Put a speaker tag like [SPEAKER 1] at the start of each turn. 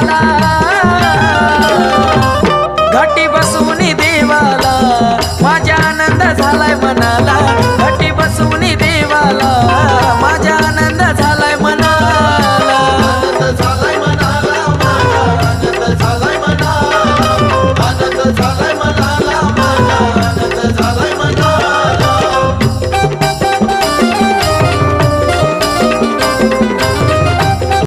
[SPEAKER 1] देवाला. घाटी बसून देवाला. माझ्या आनंद झालाय मनाला.